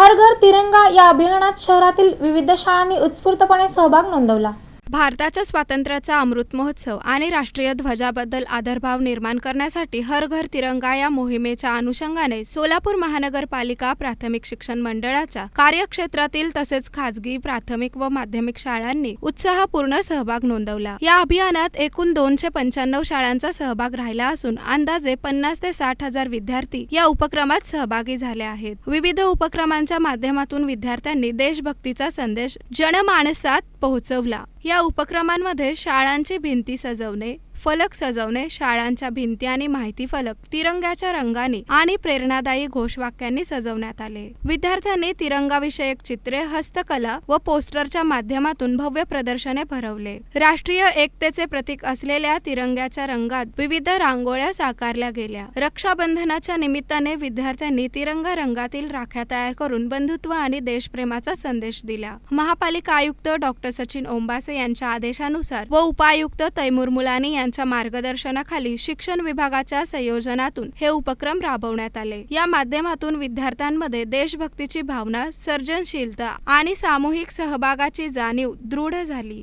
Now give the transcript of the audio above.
हर घर तिरंगा या अभियानात शहरातील विविध शाळांनी उत्स्फूर्तपणे सहभाग नोंदवला. भारताच्या स्वातंत्र्याचा अमृत महोत्सव आणि राष्ट्रीय ध्वजाबद्दल आदरभाव निर्माण करण्यासाठी हर घर तिरंगा या मोहिमेच्या अनुषंगाने सोलापूर महानगरपालिका प्राथमिक शिक्षण मंडळाच्या कार्यक्षेत्रातील तसेच खाजगी प्राथमिक व माध्यमिक शाळांनी उत्साहपूर्ण सहभाग नोंदवला. या अभियानात एकूण दोनशे पंच्याण्णव शाळांचा सहभाग राहिला असून अंदाजे पन्नास ते साठ हजार विद्यार्थी या उपक्रमात सहभागी झाले आहेत. विविध उपक्रमांच्या माध्यमातून विद्यार्थ्यांनी देशभक्तीचा संदेश जनमानसात पोहोचवला. या उपक्रमांमध्ये शाळांची भिंती सजवणे फलक सजवणे शाळांच्या भिंती आणि माहिती फलक तिरंग्याच्या रंगाने आणि प्रेरणादायी घोषवाक्यांनी सजवण्यात आले. विद्यार्थ्यांनी तिरंगाविषयक चित्रे हस्तकला व पोस्टरच्या माध्यमातून भव्य प्रदर्शने भरवले. राष्ट्रीय एकतेचे प्रतीक असलेल्या तिरंग्याच्या रंगात विविध रांगोळ्या साकारल्या गेल्या. रक्षाबंधनाच्या निमित्ताने विद्यार्थ्यांनी तिरंगा रंगातील राख्या तयार करून बंधुत्व आणि देशप्रेमाचा संदेश दिला. महापालिका आयुक्त डॉक्टर सचिन ओंबासे यांच्या आदेशानुसार व उपायुक्त तैमूर मुलानी यांच्या मार्गदर्शनाखाली शिक्षण विभागाच्या संयोजनातून हे उपक्रम राबवण्यात आले. या माध्यमातून विद्यार्थ्यांमध्ये देशभक्तीची भावना सर्जनशीलता आणि सामूहिक सहभागाची जाणीव दृढ झाली.